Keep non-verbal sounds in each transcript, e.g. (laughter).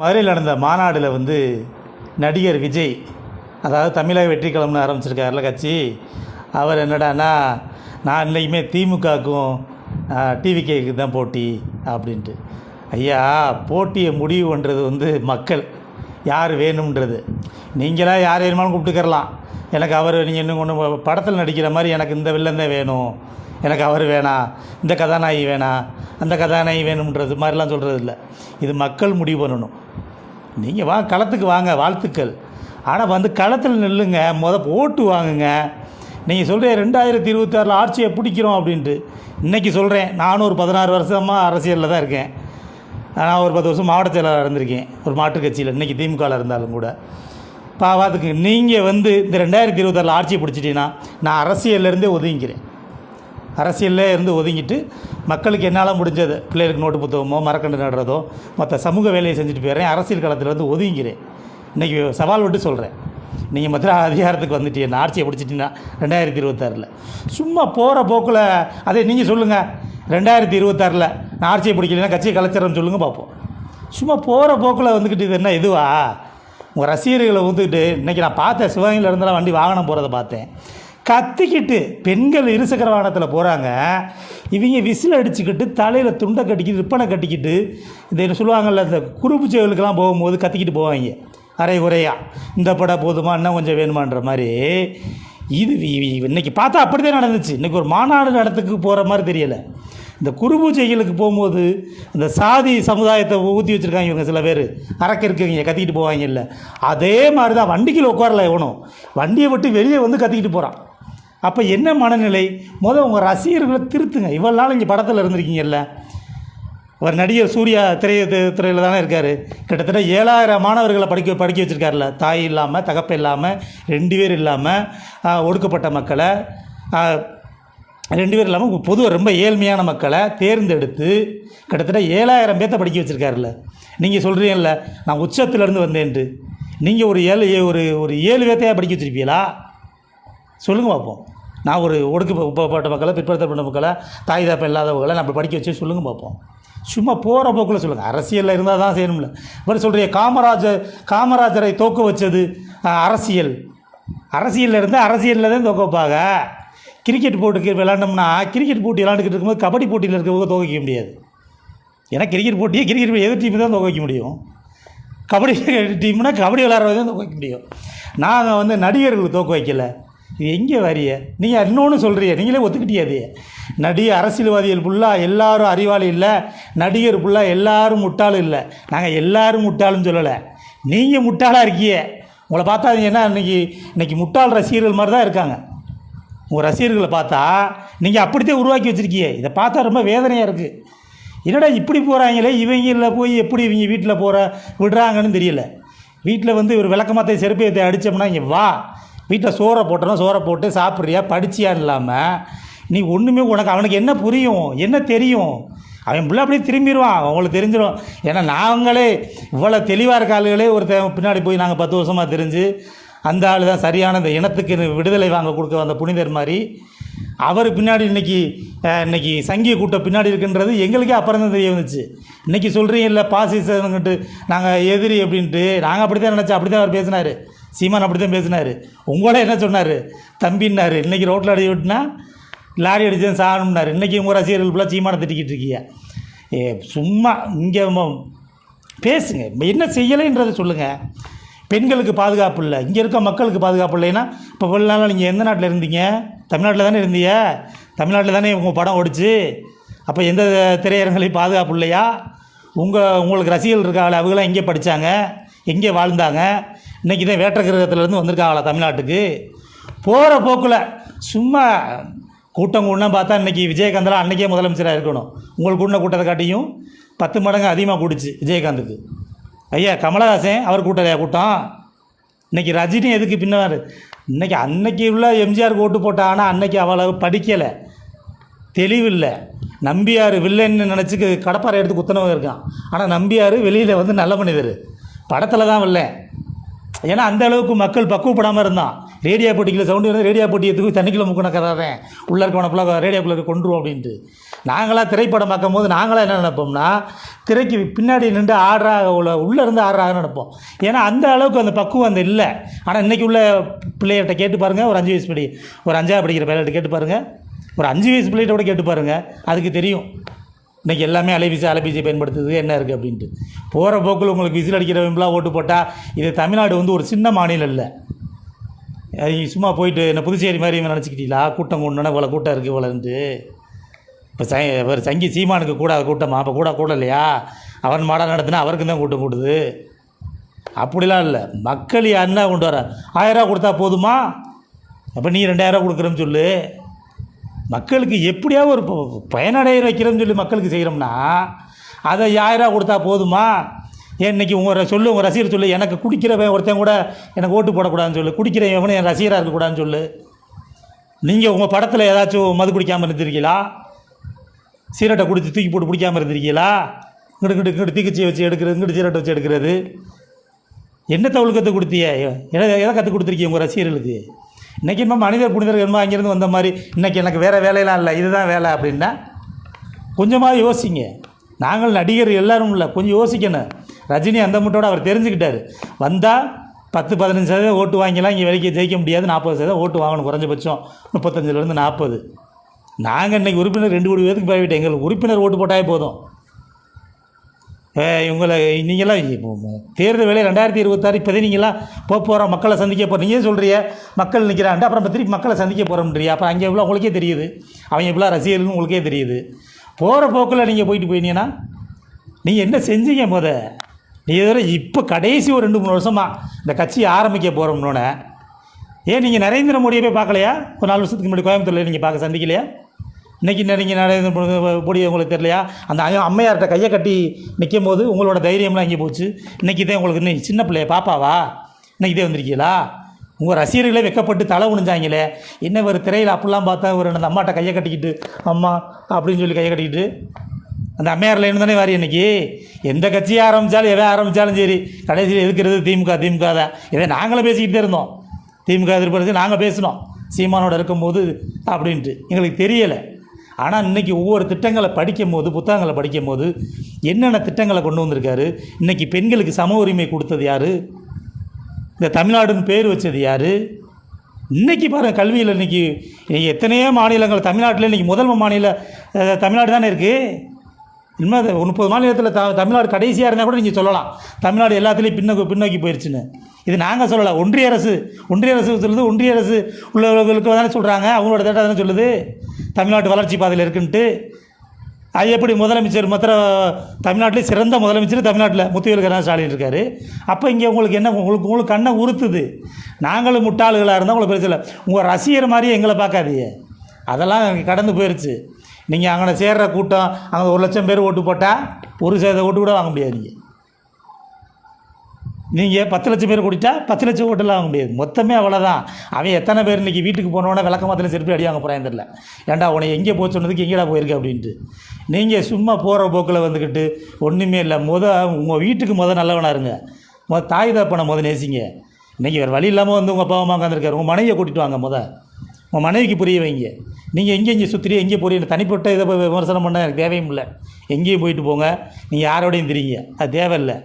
மதுரையில் நடந்த மாநாடில் வந்து நடிகர் விஜய் அதாவது தமிழக வெற்றி கழகம்னு ஆரம்பிச்சிருக்காருல கட்சி அவர் என்னடான்னா நான் இன்றைக்குமே திமுகவுக்கும் டிவிகேக்கு தான் போட்டி அப்படின்ட்டு. ஐயா போட்டியை முடிவு பண்ணுறது வந்து மக்கள் யார் வேணும்ன்றது. நீங்களாம் யார் வேணுமாலும் கூப்பிட்டுக்கரலாம் எனக்கு அவர் நீங்கள் இன்னும் ஒன்று படத்தில் நடிக்கிற மாதிரி எனக்கு இந்த வில்லன் தான் வேணும். எனக்கு அவர் வேணாம் இந்த கதாநாயகி வேணாம் அந்த கதாநாயகி வேணுன்றது மாதிரிலாம் சொல்கிறது இல்லை இது மக்கள் முடிவு பண்ணணும். நீங்கள் வா களத்துக்கு வாங்க வாழ்த்துக்கள். ஆனால் வந்து களத்தில் நில்லுங்க முத ஓட்டு வாங்குங்க. நீங்கள் சொல்கிற ரெண்டாயிரத்தி இருபத்தாறில் ஆட்சியை பிடிக்கிறோம் அப்படின்ட்டு. இன்றைக்கி சொல்கிறேன் நானும் ஒரு பதினாறு வருஷமாக அரசியலில் தான் இருக்கேன். நான் ஒரு பத்து வருஷம் மாவட்ட செயலாளர் இருந்திருக்கேன். ஒரு மாற்றுக் கட்சியில் இன்றைக்கி திமுகவில் இருந்தாலும் கூட. பாவாத்துக்கு நீங்கள் வந்து இந்த ரெண்டாயிரத்தி இருபத்தாறில் ஆட்சியை பிடிச்சிட்டீங்கன்னா நான் அரசியல்லேருந்தே ஒதுங்கிக்கிறேன். அரசியல்லே இருந்து ஒதுங்கிட்டு மக்களுக்கு என்னால் முடிஞ்சது? பிள்ளைகளுக்கு நோட்டு புத்தகமோ மரக்கண்டு நடுறதோ மற்ற சமூக வேலையை செஞ்சுட்டு போயிடுறேன். அரசியல் களத்தில் வந்து ஒதுங்கிக்கிறேன். இன்றைக்கி சவால் விட்டு சொல்கிறேன் நீங்கள் மதுரா அதிகாரத்துக்கு வந்துட்டீங்க. ஆட்சியை பிடிச்சிட்டீங்கன்னா ரெண்டாயிரத்தி இருபத்தாறில். சும்மா போகிற போக்கில் அதே நீங்கள் சொல்லுங்கள் ரெண்டாயிரத்தி இருபத்தாறில். நான் ஆட்சியை பிடிக்கலன்னா கட்சியை கலைச்சிடறேன்னு சொல்லுங்கள் பார்ப்போம். சும்மா போகிற போக்கில் வந்துக்கிட்டு இது என்ன இதுவா? உங்கள் ரசிகர்களை வந்துக்கிட்டு இன்றைக்கி நான் பார்த்தேன் சிவகங்கையில் இருந்தெல்லாம் வண்டி வாகனம் போகிறத பார்த்தேன். கத்திக்கிட்டு பெண்கள் இருசக்கர வாகனத்தில் போகிறாங்க இவங்க விசில் அடிச்சுக்கிட்டு தலையில் துண்டை கட்டிக்கிட்டு ரிப்பனை கட்டிக்கிட்டு இந்த என்ன சொல்லுவாங்கள்ல இந்த குறுப்பு செயலுக்கெல்லாம் போகும்போது கத்திக்கிட்டு போவாங்க. அரை குறையாக இந்த படம் போதுமா இன்னும் கொஞ்சம் வேணுமான்ற மாதிரி. இது வி- இன்னைக்கு பார்த்தா அப்படி தான் நடந்துச்சு. இன்றைக்கி ஒரு மாநாடு நடத்துக்கு போகிற மாதிரி தெரியலை. இந்த குருபூஜைகளுக்கு போகும்போது இந்த சாதி சமுதாயத்தை ஊற்றி வச்சுருக்காங்க இவங்க சில பேர். அறக்க இருக்குங்க கத்திக்கிட்டு போவாங்கல்ல. அதே மாதிரி தான் வண்டிக்குள்ள உட்காரல எவனும் வண்டியை விட்டு வெளியே வந்து கத்திக்கிட்டு போகிறான் அப்போ என்ன மனநிலை? முதல் உங்கள் ரசிகர்களை திருத்துங்க. இவ்வளோ நாள் இங்கே படத்தில் இருந்திருக்கீங்கல்ல. அவர் நடிகர் சூர்யா திரைய துறையில் தானே இருக்கார். கிட்டத்தட்ட ஏழாயிரம் மாணவர்களை படிக்க படிக்க வச்சுருக்காருல தாய் இல்லாமல் தகப்பை இல்லாமல் ரெண்டு பேர் இல்லாமல் ஒடுக்கப்பட்ட மக்களை ரெண்டு பேர் இல்லாமல் பொதுவாக ரொம்ப ஏழ்மையான மக்களை தேர்ந்தெடுத்து கிட்டத்தட்ட ஏழாயிரம் பேர்த்த படிக்க வச்சுருக்காருல்ல. நீங்கள் சொல்கிறீங்கல்ல நான் உச்சத்திலேருந்து வந்தேன்ட்டு. நீங்கள் ஒரு ஏழு ஒரு ஒரு ஏழு பேர்த்தையாக படிக்க வச்சுருப்பீங்களா? சொல்லுங்கள் பார்ப்போம் நான் ஒரு ஒடுக்கப்பட்ட மக்களை பிற்படுத்தப்பட்ட மக்களை தாய் தாப்பம் இல்லாதவங்களை நம்ம படிக்க வச்சு சொல்லுங்கள் பார்ப்போம் சும்மா போகிற போக்கில் சொல்லுங்கள் அரசியலில் இருந்தால் தான் செய்யணும்ல. இவர் சொல்கிற காமராஜர் காமராஜரை தோக்க வச்சது அரசியல். அரசியலில் இருந்தால் அரசியலில் தான் தோக்க வைப்பாங்க. கிரிக்கெட் போட்டுக்கு விளாண்டோம்னா கிரிக்கெட் போட்டி விளாண்டுக்கிட்டு இருக்கும்போது கபடி போட்டியில் இருக்கிறவங்க துவைக்க வைக்க முடியாது. ஏன்னா கிரிக்கெட் போட்டியே கிரிக்கெட் எதிர் டீம் தான் துவைக்க வைக்க முடியும். கபடி டீம்னால் கபடி விளாட்றவங்க தான் தோக்க வைக்க முடியும். நாங்கள் (laughs) வந்து நடிகர்களுக்கு தோக்க வைக்கல. எங்கே வரிய? நீங்கள் இன்னொன்று சொல்கிறீங்க நீங்களே ஒத்துக்கிட்டியாது நடிகர் அரசியல்வாதிகள் ஃபுல்லாக எல்லாரும் அறிவாளி இல்லை. நடிகர் ஃபுல்லாக எல்லாரும் முட்டாளும் இல்லை. நாங்கள் எல்லாரும் முட்டாளுன்னு சொல்லலை. நீங்கள் முட்டாளாக இருக்கிய. உங்களை பார்த்தா என்ன இன்னைக்கு இன்றைக்கி முட்டாள் ரசிகர்கள் மாதிரி தான் இருக்காங்க. உங்கள் ரசிகர்களை பார்த்தா நீங்கள் அப்படித்தான் உருவாக்கி வச்சுருக்கியே. இதை பார்த்தா ரொம்ப வேதனையாக இருக்குது என்னடா இப்படி போகிறாங்களே இவங்கள போய் எப்படி இவங்க வீட்டில் போகிற விடுறாங்கன்னு தெரியல. வீட்டில் வந்து ஒரு விளக்கமாத்தை செருப்பத்தை அடித்தோம்னா இங்கே வா. வீட்டில் சோறை போட்டோன்னா சோறை போட்டு சாப்பிட்றியா? படிச்சியா இல்லாமல் நீ ஒன்றுமே உனக்கு அவனுக்கு என்ன புரியும்? என்ன தெரியும்? அவன் பிள்ளை அப்படியே திரும்பிடுவான். அவங்களுக்கு தெரிஞ்சிடும். ஏன்னா நாங்களே இவ்வளோ தெளிவாக இருக்க ஆளுகளே ஒருத்தன் பின்னாடி போய் நாங்கள் பத்து வருஷமாக தெரிஞ்சு அந்த ஆள் தான் சரியான இந்த இனத்துக்கு விடுதலை வாங்க கொடுக்க வந்த புனிதர் மாதிரி. அவர் பின்னாடி இன்னைக்கு இன்றைக்கி சங்கிய கூட்டம் பின்னாடி இருக்குன்றது எங்களுக்கே அப்புறம் தான் தெரிய வந்துச்சு. இன்னைக்கு சொல்கிறீங்கல்ல பாசிசன்கிட்டு நாங்கள் எதிரி அப்படின்ட்டு. நாங்கள் அப்படி தான் நினச்சோம். அப்படி தான் அவர் பேசினார். சீமான் அப்படி தான் பேசினார். உங்களோட என்ன சொன்னார்? தம்பின்னாரு. இன்றைக்கி ரோட்டில் அடி விட்டுனா லாரி அடிச்சேன் சாகணும்னாரு. இன்றைக்கி உங்கள் ரசிகர்கள் ஃபுல்லாக சீமானை திட்டிக்கிட்டு இருக்கீங்க. ஏ சும்மா இங்கே பேசுங்க. என்ன செய்யலைன்றதை சொல்லுங்கள் பெண்களுக்கு பாதுகாப்பு இல்லை. இங்கே இருக்க மக்களுக்கு பாதுகாப்பு இல்லைன்னா இப்போ இவ்வளோ நாளாக நீங்கள் எந்த நாட்டில் இருந்தீங்க? தமிழ்நாட்டில் தானே இருந்தீங்க? தமிழ்நாட்டில் தானே உங்கள் படம் ஓடிச்சு? அப்போ எந்த திரையரங்களையும் பாதுகாப்பு இல்லையா? உங்கள் உங்களுக்கு ரசிகர்கள் இருக்காங்களே அவங்களாம் எங்கே படித்தாங்க எங்கே வாழ்ந்தாங்க? இன்றைக்கி தான் வேற்ற கிரகத்துலேருந்து வந்திருக்காங்களா தமிழ்நாட்டுக்கு? போகிற போக்கில் சும்மா கூட்டம் கூடனா பார்த்தா இன்றைக்கி விஜயகாந்தெலாம் அன்றைக்கே முதலமைச்சராக இருக்கணும். உங்களுக்கு கூட்டின கூட்டத்தை காட்டியும் பத்து மடங்கு அதிகமாக கூடிச்சு விஜயகாந்துக்கு. ஐயா கமலஹாசன் அவர் கூட்டலையா கூட்டம்? இன்னைக்கு ரஜினி எதுக்கு பின்னார் இன்னைக்கு அன்னைக்கு உள்ள எம்ஜிஆருக்கு ஓட்டு போட்டாங்கன்னா அன்னைக்கு அவ்வளவு படிக்கலை. தெளிவில்லை. நம்பியார் வில்லன்னு நினச்சி கடப்பாரை எடுத்து குத்தனவங்க இருக்கான். ஆனால் நம்பியார் வெளியில் வந்து நல்ல மனிதர். படத்தில் தான் வில்ல ஏன்னா அந்த அளவுக்கு மக்கள் பக்குவப்படாமல் இருந்தான் ரேடியோ போட்டிக்கில் சவுண்டு இருந்தால் ரேடியோ போட்டியை தூக்கி தண்ணிக்குள்ள முக்கின கதை தான் உள்ளே இருக்கவனை ஃபுல்லாக ரேடியோக்குள்ளே கொண்டுருவோம் அப்படின்ட்டு. நாங்களாக திரைப்படம் பார்க்கும் போது நாங்களாக என்ன நினைப்போம்னா திரைக்கு பின்னாடி நின்று ஆடுறாக உள்ள உள்ளே இருந்து ஆடுறாங்கன்னு நினைப்போம். ஏன்னா அந்த அளவுக்கு அந்த பக்குவம் அந்த இல்லை. ஆனால் இன்றைக்கி உள்ள பிள்ளைகிட்ட கேட்டு பாருங்கள் ஒரு அஞ்சு வயசு படி ஒரு அஞ்சாவது படிக்கிற பிள்ளைகிட்ட கேட்டு பாருங்கள் ஒரு அஞ்சு வயசு பிள்ளைகிட்ட கூட கேட்டு பாருங்கள் அதுக்கு தெரியும். இன்றைக்கி எல்லாமே அலைபேசி அலைபேசி பயன்படுத்துது. என்ன இருக்குது அப்படின்ட்டு. போகிற போக்கில் உங்களுக்கு விசில் அடிக்கிறவங்களாம் ஓட்டு போட்டால் இது தமிழ்நாடு வந்து ஒரு சின்ன மாநிலம் இல்லை. சும்மா போயிட்டு என்ன புதுச்சேரி மாதிரி நினச்சிக்கிட்டீங்களா? கூட்டம் கொண்டுனா இவ்வளோ கூட்டம் இருக்குது இவ்வளோன்ட்டு இப்போ ச இவர் சங்கி சீமானுக்கு கூட கூட்டமா? அப்போ கூட கூட இல்லையா? அவன் மாடம் நடத்தினா அவருக்கு தான் கூட்டம் கூடுது. அப்படிலாம் இல்லை. மக்கள் என்ன கொண்டு வர? ஆயிரரூவா கொடுத்தா போதுமா? அப்போ நீ ரெண்டாயிரரூவா கொடுக்குறேன்னு சொல்லு. மக்களுக்கு எப்படியாவது ஒரு ப- பயனடைய வைக்கிறோம்னு சொல்லி மக்களுக்கு செய்கிறோம்னா அதை ஆயிரரூவா கொடுத்தா போதுமா? ஏன் இன்னைக்கு உங்கள் சொல்லு உங்கள் ரசிகர் சொல்லு எனக்கு குடிக்கிறவன் ஒருத்தன் கூட எனக்கு ஓட்டு போடக்கூடாதுன்னு சொல்லு குடிக்கிறவன் என் ரசிகராக இருக்கக்கூடாதுன்னு சொல்லு. நீங்கள் உங்கள் படத்தில் ஏதாச்சும் மது குடிக்காமல் இருந்திருக்கீங்களா? சீரட்டை குடிச்சு தூக்கி போட்டு பிடிக்காமல் இருந்திருக்கீங்களா? இங்கிட்டு இங்கிட்டு இங்கிட்டு தீக்குச்சியை வச்சு எடுக்கிறது இங்கிட்டு சீரட்டை வச்சு எடுக்கிறது. என்னத்தை கற்றுக் கொடுத்திய எதை எதை கற்றுக் கொடுத்துருக்கீங்க உங்கள் ரசிகர்களுக்கு? இன்றைக்கி நம்ம மனிதர் புனிதர்கள் என்னமோ அங்கேருந்து வந்த மாதிரி இன்றைக்கி எனக்கு வேறு வேலையெல்லாம் இல்லை இதுதான் வேலை அப்படின்னா கொஞ்சமாக யோசிங்க. நாங்கள் நடிகர் எல்லோரும் இல்லை கொஞ்சம் யோசிக்கணும். ரஜினி அந்த முட்டோட அவர் தெரிஞ்சுக்கிட்டார். வந்தால் பத்து பதினஞ்சு சதவீதம் ஓட்டு வாங்கிலாம் இங்கே வரைக்கும் ஜெயிக்க முடியாது. நாற்பது சதவீதம் ஓட்டு வாங்கணும் குறைஞ்சபட்சம் முப்பத்தஞ்சிலேருந்து நாற்பது. நாங்கள் இன்றைக்கி உறுப்பினர் ரெண்டு கோடி பேருக்கு போய்விட்டோம். எங்களுக்கு உறுப்பினர் ஓட்டு போட்டாலே போதும். இவங்களை நீங்களாம் தேர்தல் வேலை ரெண்டாயிரத்தி இருபத்தாறு இப்போதே நீங்களாம் போக போகிறோம் மக்களை சந்திக்க போகிறோம் நீங்கள் சொல்கிறிய மக்கள் நிற்கிறாண்டு அப்புறம் திருப்பி மக்களை சந்திக்க போகிறோம்ன்றியா அப்புறம் அங்கே எவ்வளோ உங்களுக்கே தெரியுது. அவங்க எவ்வளோ ரசிகர்கள்னு உங்களுக்கே தெரியுது. போகிற போக்கில் நீங்கள் போயிட்டு போயினீங்கன்னா நீங்கள் என்ன செஞ்சீங்க முத? நீ இதோட இப்போ கடைசி ஒரு ரெண்டு மூணு வருஷமாக இந்த கட்சி ஆரம்பிக்க போகிறோம்னோட ஏன் நீங்கள் நரேந்திர மோடியை போய் பார்க்கலையா? ஒரு நாலு வருஷத்துக்கு முன்னாடி கோயம்புத்தூரில் நீங்கள் பார்க்க சந்திக்கலையா? இன்றைக்கி நெருங்கி நடந்து மோடி- உங்களுக்கு தெரியலையா? அந்த அம்மையார்கிட்ட கையை கட்டி நிற்கும் போது உங்களோட தைரியம்லாம் இங்கே போச்சு. இன்றைக்கி தான் உங்களுக்கு இன்னும் சின்ன பிள்ளைய பாப்பாவா? இன்றைக்கி இதே வந்திருக்கீங்களா? உங்கள் ரசிகர்களே வெக்கப்பட்டு தலை உணிஞ்சாங்களே. என்ன ஒரு திரையில் அப்படிலாம் பார்த்தா ஒரு அந்த அம்மாட்ட கையை கட்டிக்கிட்டு அம்மா அப்படின்னு சொல்லி கையை கட்டிக்கிட்டு? அந்த அம்மையார் லைன் தானே வாரி இன்றைக்கி எந்த கட்சியை ஆரம்பித்தாலும் எதை ஆரம்பித்தாலும் சரி கடைசியில் எதுக்கிறது? திமுக திமுக தான். இதை நாங்களும் பேசிக்கிட்டே இருந்தோம். திமுக எதிர்ப்பு நாங்கள் பேசினோம். சீமானோட இருக்கும்போது அப்படின்ட்டு. எங்களுக்கு தெரியலை. ஆனால் இன்றைக்கி ஒவ்வொரு திட்டங்களை படிக்கும் போது புத்தகங்களை படிக்கும் போது என்னென்ன திட்டங்களை கொண்டு வந்திருக்காரு? இன்றைக்கி பெண்களுக்கு சம உரிமை கொடுத்தது யார்? இந்த தமிழ்நாடுன்னு பேர் வச்சது யார்? இன்றைக்கி பாருங்கள் கல்வியில் இன்றைக்கி எத்தனையோ மாநிலங்கள் தமிழ்நாட்டில் இன்றைக்கி முதல் மாநில தமிழ்நாடு தானே இருக்குது இன்னும் முப்பது மாநிலத்தில் த தமிழ்நாடு கடைசியாக இருந்தால் கூட நீங்கள் சொல்லலாம். தமிழ்நாடு எல்லாத்துலேயும் பின்னோக்கி பின்னோக்கி போயிடுச்சுன்னு இது நாங்கள் சொல்லலை ஒன்றிய அரசு. ஒன்றிய அரசு சொல்லுது ஒன்றிய அரசு உள்ளவர்களுக்கு தானே சொல்கிறாங்க அவங்களோட டேட்டா தானே சொல்லுது. தமிழ்நாட்டு வளர்ச்சி பாதையில் இருக்குன்ட்டு. அது எப்படி முதலமைச்சர் மற்ற தமிழ்நாட்டிலே சிறந்த முதலமைச்சர் தமிழ்நாட்டில் முத்துவேல் கருணா ஸ்டாலின் இருக்கார். அப்போ இங்கே உங்களுக்கு என்ன உங்களுக்கு உங்களுக்கு கண்ணை உறுத்துது. நாங்களும் முட்டாளுகளாக இருந்தால் உங்களுக்கு பிரச்சனை உங்கள் ரசிகர் மாதிரியே எங்களை பார்க்காதீங்க. அதெல்லாம் கடந்து போயிடுச்சு நீங்கள் அங்கே சேர்கிற கூட்டம் அங்கே ஒரு லட்சம் பேர் ஓட்டு போட்டால் ஒரு சேத ஓட்டு கூட வாங்க முடியாது நீங்கள் நீங்கள் பத்து லட்சம் பேர் கூட்டிட்டா பத்து லட்சம் ஓட்டெல்லாம் வாங்க முடியாது. மொத்தமே அவ்வளோதான் அவன் எத்தனை பேர் இன்றைக்கி வீட்டுக்கு போனோன்னே விளக்கமாத்தில் செருப்பி அடி வாங்க போகிறான் தெரில ஏண்டா உன்னை எங்கே போக சொன்னதுக்கு எங்கேடா போயிருக்கு அப்படின்ட்டு. நீங்கள் சும்மா போகிற போக்கில் வந்துக்கிட்டு ஒன்றுமே இல்லை. முத உங்கள் வீட்டுக்கு முத நல்லவனாக இருங்க. முத தாய் தப்பனை முத நேசிங்க. இன்றைக்கி வேறு வழி இல்லாமல் வந்து உங்கள் அப்பா அம்மா உட்காந்துருக்காரு உங்கள் மனைவியை கூட்டிகிட்டு வாங்க முத. உங்கள் மனைவிக்கு புரிய வைங்க. நீங்கள் எங்கே இங்கே சுற்றுறீ எங்கே போகிறீங்க தனிப்பட்ட இதை போய் விமர்சனம் பண்ண எனக்கு தேவையும் இல்லை. எங்கேயும் போயிட்டு போங்க. நீங்கள் யாரோடையும் தெரியுங்க அது தேவையில்லை.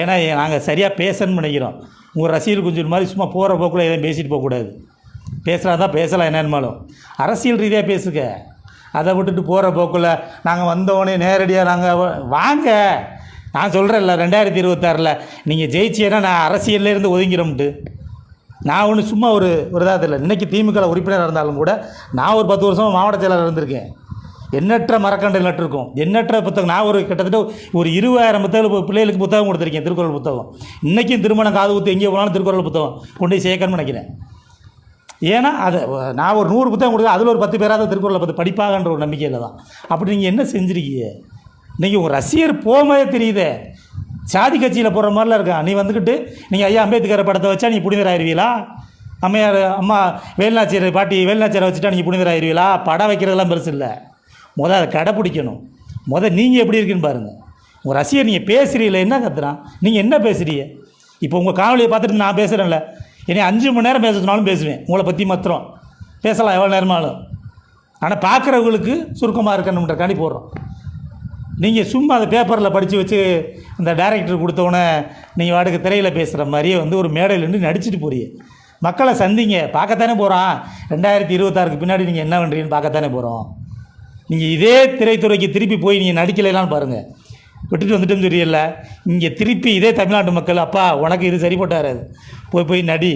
ஏன்னா நாங்கள் சரியாக பேசணும்னு நினைக்கிறோம். உங்கள் ரசிகர் குஞ்சு மாதிரி சும்மா போகிற போக்கில் எதுவும் பேசிட்டு போகக்கூடாது பேசுகிறா தான் பேசலாம் என்னென்னாலும் அரசியல் ரீதியாக பேசுங்க. அதை விட்டுட்டு போகிற போக்கில் நாங்கள் வந்தோடனே நேரடியாக நாங்கள் வாங்க. நான் சொல்கிறேன்ல ரெண்டாயிரத்தி இருபத்தாறில் நீங்கள் ஜெயிச்சேன்னா நான் அரசியல்லேருந்து ஒதுங்கிறோம்ட்டு நான் ஒன்று சும்மா ஒரு ஒரு இதாக தெரியல இன்றைக்கி திமுக உறுப்பினராக இருந்தாலும் கூட நான் ஒரு பத்து வருஷமாக மாவட்ட செயலாளர் இருந்திருக்கேன். எண்ணற்ற மரக்கண்டல் நட்டிருக்கும். எண்ணற்ற புத்தகம். நான் ஒரு கிட்டத்தட்ட ஒரு இருபதாயிரம் புத்தகம் பிள்ளைகளுக்கு புத்தகம் கொடுத்துருக்கேன் திருக்குறள் புத்தகம். இன்றைக்கும் திருமணம் காது ஊற்றி எங்கே போனாலும் திருக்குறள் புத்தகம். கொண்டு போய் சேர்க்கணும்னு நினைக்கிறேன். ஏன்னா அது நான் ஒரு நூறு புத்தகம் கொடுக்க அதில் ஒரு பத்து பேராவது திருக்குறளை பற்றி படிப்பாகன்ற ஒரு நம்பிக்கையில் தான். அப்படி நீங்கள் என்ன செஞ்சுருக்கீங்க? இன்றைக்கி உங்கள் ரசிகர் போகும்போதே தெரியுதே. சாதி கட்சியில் போகிற மாதிரிலாம் இருக்கான் நீ வந்துக்கிட்டு நீங்கள் ஐயா அம்பேத்கர் படத்தை வச்சா நீ புனிதராயிருவீங்களா அம்மையார் அம்மா வேலுநாச்சியர் பாட்டி வேலுநாச்சியரை வச்சுட்டா நீங்கள் புனிதராயிருவீங்களா படம் வைக்கிறதெல்லாம் பெருசு இல்லை. முத அதை கடைப்பிடிக்கணும். முத நீங்கள் எப்படி இருக்குன்னு பாருங்கள் உங்கள் ரசிகர் நீங்கள் பேசுகிறீங்கள என்ன கத்துறான்? நீங்கள் என்ன பேசுகிறீங்க இப்போ உங்கள் காணொலியை பார்த்துட்டு நான் பேசுகிறேன்ல என்னை அஞ்சு மணி நேரம் பேச சொன்னாலும் பேசுவேன். உங்களை பற்றி மாத்திரம். பேசலாம் எவ்வளோ நேரமாலும் ஆனால் பார்க்குறவங்களுக்கு சுருக்கமாக இருக்கணுன்றக்காண்டி போடுறோம். நீங்கள் சும்மா அந்த பேப்பரில் படித்து வச்சு இந்த டைரக்டர் கொடுத்தோன்னே நீங்கள் வாடகை திரையில் பேசுகிற மாதிரியே வந்து ஒரு மேடையில் நின்று நடிச்சிட்டு போறீங்க. மக்களை சந்திங்க. பார்க்கத்தானே போகிறான் ரெண்டாயிரத்தி இருபத்தாறுக்கு பின்னாடி நீங்கள் என்ன பண்ணுறீங்கன்னு பார்க்கத்தானே போகிறோம் நீங்கள் இதே திரைத்துறைக்கு திருப்பி போய் நீங்கள் நடிக்கலைலான்னு பாருங்கள் விட்டுட்டு வந்துட்டோம்னு தெரியல. இங்கே திருப்பி இதே தமிழ்நாட்டு மக்கள் அப்பா உனக்கு இது சரிப்பட்டு வராது போய் போய் நடி.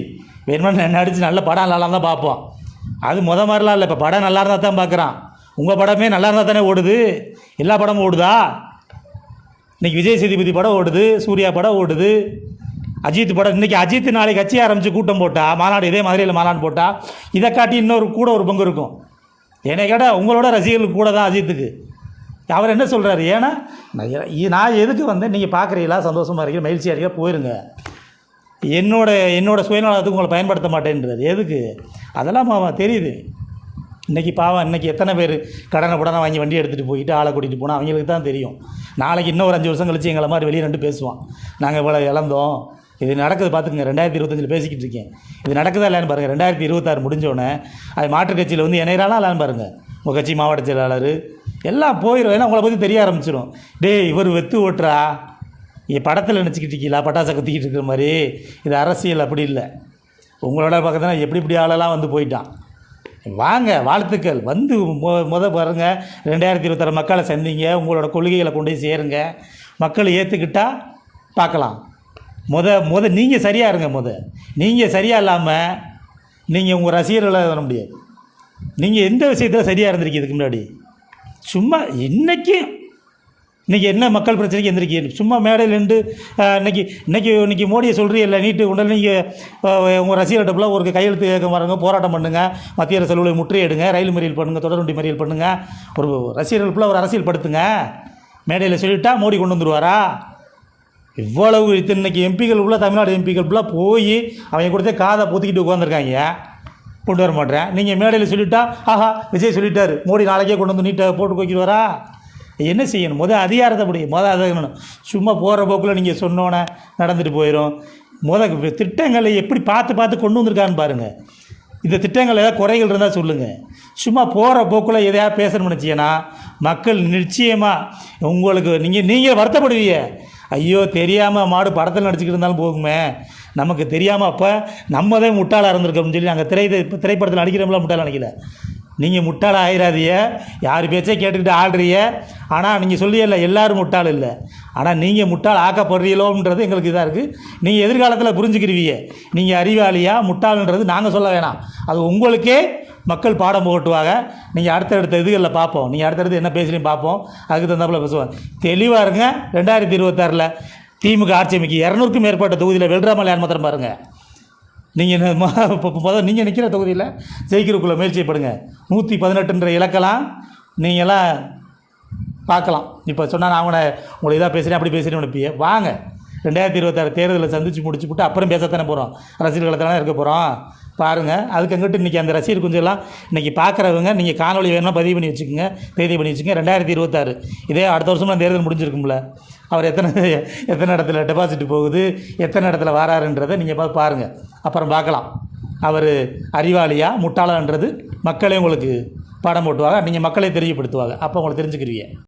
வேணுமா நடித்து நல்ல படம் நல்லா தான் பார்ப்போம். அது முத மாதிரிலாம் இல்லை. இப்போ படம் நல்லா இருந்தால் தான் பார்க்குறான். உங்கள் படமே நல்லா இருந்தால் தானே ஓடுது. எல்லா படமும் ஓடுதா? இன்னைக்கு விஜய் சேதுபதி படம் ஓடுது சூர்யா படம் ஓடுது. அஜித் படம் இன்றைக்கி அஜித் நாளைக்கு கட்சி ஆரம்பித்து கூட்டம் போட்டா மாநாடு இதே மாதிரியில் மாநாடு போட்டால் இதை காட்டி இன்னொரு கூட ஒரு பங்கு இருக்கும். என்னை கேட்டால் உங்களோட ரசிகர்கள் கூட தான் அஜித்துக்கு. அவர் என்ன சொல்கிறாரு ஏன்னா நான் எதுக்கு வந்து நீங்கள் பார்க்குறீங்களா சந்தோஷமாக இருக்கீங்க மகிழ்ச்சியாக இருக்கீங்க போயிருங்க. என்னோட என்னோட சுயநலத்துக்கு உங்களை பயன்படுத்த மாட்டேன்றது எதுக்கு? அதெல்லாம் தெரியுது. இன்றைக்கி பாவம் இன்றைக்கி எத்தனை பேர் கடனை படனை வாங்கி வண்டி எடுத்துகிட்டு போயிட்டு ஆளை கூட்டிகிட்டு போனால் அவங்களுக்கு தான் தெரியும். நாளைக்கு இன்னும் ஒரு அஞ்சு வருஷம் கழிச்சு எங்களை மாதிரி வெளியே ரெண்டு பேசுவான். நாங்கள் இவ்வளோ இழந்தோம். இது நடக்குது பார்த்துக்குங்க ரெண்டாயிரத்தி இருபத்தஞ்சில் பேசிக்கிட்டு இருக்கேன். இது நடக்குதா இல்லைன்னு பாருங்கள் ரெண்டாயிரத்தி இருபத்தாறு முடிஞ்சோடனே அது மாற்றுக் கட்சியில் வந்து இணையறாலாம் இல்லைன்னு பாருங்கள் உங்கள் கட்சி மாவட்ட செயலாளர் எல்லாம் போயிடும் ஏன்னா உங்களை பற்றி தெரிய ஆரம்பிச்சிடும் டேய் இவர் வெத்து ஓட்டுறா? என் படத்தில் நினச்சிக்கிட்டு இருக்கீங்களா? பட்டாசை கத்திக்கிட்டு இருக்கிற மாதிரி. இது அரசியல் அப்படி இல்லை. உங்களோட பக்கத்தில் எப்படி இப்படி ஆளெல்லாம் வந்து போயிட்டான். வாங்க வாழ்த்துக்கள். வந்து மொ முத பாருங்க ரெண்டாயிரத்தி இருபத்தாறு மக்களை சந்திங்க. உங்களோட கொள்கைகளை கொண்டு போய் சேருங்க. மக்கள் ஏற்றுக்கிட்டால் பார்க்கலாம். முத முத நீங்கள் சரியாக இருங்க முத. நீங்கள் சரியாக இல்லாமல் நீங்கள் உங்கள் ரசிகர்களை வர முடியாது. நீங்கள் எந்த விஷயத்தில் சரியாக இருந்திருக்கீங்க இதுக்கு முன்னாடி? சும்மா இன்னைக்கு இன்றைக்கி என்ன மக்கள் பிரச்சனைக்கு எந்திரிக்கீங்க? சும்மா மேடையில் நின்று இன்றைக்கி இன்னைக்கு இன்றைக்கி இன்னைக்கு மோடியை சொல்கிறீல்ல நீட்டு உடனே நீங்கள் உங்கள் ரசிகர்கிட்ட ஒரு கையெழுத்து இயக்கம் வரங்க போராட்டம் பண்ணுங்கள் மத்திய அரசு அலுவலகம் முற்றியிடுங்க ரயில் மறியல் பண்ணுங்கள் தொடர்வண்டி மறியல் பண்ணுங்கள் ஒரு ரசிகர்கள் ஃபுல்லாக ஒரு அரசியல் படுத்துங்க. மேடையில் சொல்லிட்டா மோடி கொண்டு வந்துடுவாரா இவ்வளவு இது இன்னைக்கு எம்பிகள் உள்ள தமிழ்நாடு எம்பிகள் ஃபுல்லாக போய் அவங்க கொடுத்தே காதை பொத்திக்கிட்டு உட்காந்துருக்காங்க கொண்டு வர மாட்டேன் நீங்கள் மேடையில் சொல்லிட்டா ஆஹா விஜய் சொல்லிட்டார். மோடி நாளைக்கே கொண்டு வந்து நீட்டை போட்டு வைக்கிறவரா என்ன செய்யணும்? முதல் அதிகாரத்தை படி முதல் அதை சும்மா போகிற போக்கில் நீங்கள் சொன்னோன்னே நடந்துட்டு போயிடும் முத திட்டங்களை எப்படி பார்த்து பார்த்து கொண்டு வந்திருக்கான்னு பாருங்கள் இந்த திட்டங்கள் ஏதாவது குறைகள் இருந்தால் சொல்லுங்கள் சும்மா போகிற போக்கில் எதையாவது பேசணும்னு நினச்சிங்கன்னா மக்கள் நிச்சயமாக உங்களுக்கு நீங்கள் நீங்கள் வருத்தப்படுவீங்க. ஐயோ தெரியாமல் மாடு படத்தில் நடிச்சுக்கிட்டு இருந்தாலும் போகுமே. நமக்கு தெரியாமல் அப்போ நம்ம தான் முட்டாளாக இருந்திருக்கோம்னு சொல்லி நாங்கள் திரை திரைப்படத்தில் நடிக்கிறோம்ல முட்டாள் நினைக்கல நீங்கள் முட்டாள் ஆயிராதீங்க. யார் பேச்சே கேட்டுக்கிட்டு ஆடுறிய ஆனால் நீங்கள் சொல்லியல்ல எல்லோரும் முட்டாள் இல்லை. ஆனால் நீங்கள் முட்டாள் ஆக்கப்படுறீங்களோன்றது எங்களுக்கு இதாக இருக்குது நீங்கள் எதிர்காலத்தில் புரிஞ்சுக்கிருவீங்க. நீங்கள் அறிவாளியா முட்டாள்ன்றது நாங்கள் சொல்ல வேணாம். அது உங்களுக்கே மக்கள் பாடம் போட்டுவாங்க நீங்கள் அடுத்தடுத்த இதுகளில் பார்ப்போம் நீங்கள் அடுத்தடுத்து என்ன பேசுகிறீங்க பார்ப்போம் அதுக்கு தகுந்தாப்புல பேசுவோம். தெளிவாக இருங்க. ரெண்டாயிரத்தி இருபத்தாறில் திமுக ஆட்சி அமைக்க இரநூறுக்கும் மேற்பட்ட தொகுதியில் வெல்றாமல் யார் மாத்திரம் பாருங்கள் நீங்கள் முதல் நீங்கள் நிற்கிற தொகுதியில் ஜெயிக்கிறதுக்குள்ள முயற்சிப்படுங்க நூற்றி பதினெட்டுன்ற இலக்கெல்லாம் நீங்களாம் பார்க்கலாம். இப்போ சொன்னால் நான் அவனை உங்களை இதாக பேசுகிறேன் அப்படி பேசுகிறேன் நினைப்பிய. வாங்க. ரெண்டாயிரத்தி இருபத்தாறு தேர்தலில் சந்திச்சு முடிச்சு விட்டு அப்புறம் பேசத்தானே போகிறோம் ரசிகர்களை தானே இருக்க போகிறோம் பாருங்கள் அதுக்கு அங்கிட்டு இன்றைக்கி அந்த ரசிகர் குஞ்சம் இன்றைக்கி பார்க்குறவங்க நீங்கள் காணொலி வேணும்னா பதிவு பண்ணி வச்சுக்கோங்க. தேதி பண்ணி வச்சுக்கோங்க. ரெண்டாயிரத்தி இருபத்தாறு. இதே அடுத்த வருஷம் தேர்தல் முடிஞ்சிருக்கும்ல. அவர் எத்தனை எத்தனை இடத்துல டெபாசிட் போகுது எத்தனை இடத்துல வராருன்றதை நீங்கள் பார்த்து பாருங்கள் அப்புறம் பார்க்கலாம். அவர் அறிவாளியா முட்டாளான்றது மக்களே உங்களுக்கு பாடம் போட்டுவாங்க. நீங்கள் மக்களை தெரியப்படுத்துவாங்க. அப்போ உங்களை தெரிஞ்சுக்கிறீங்க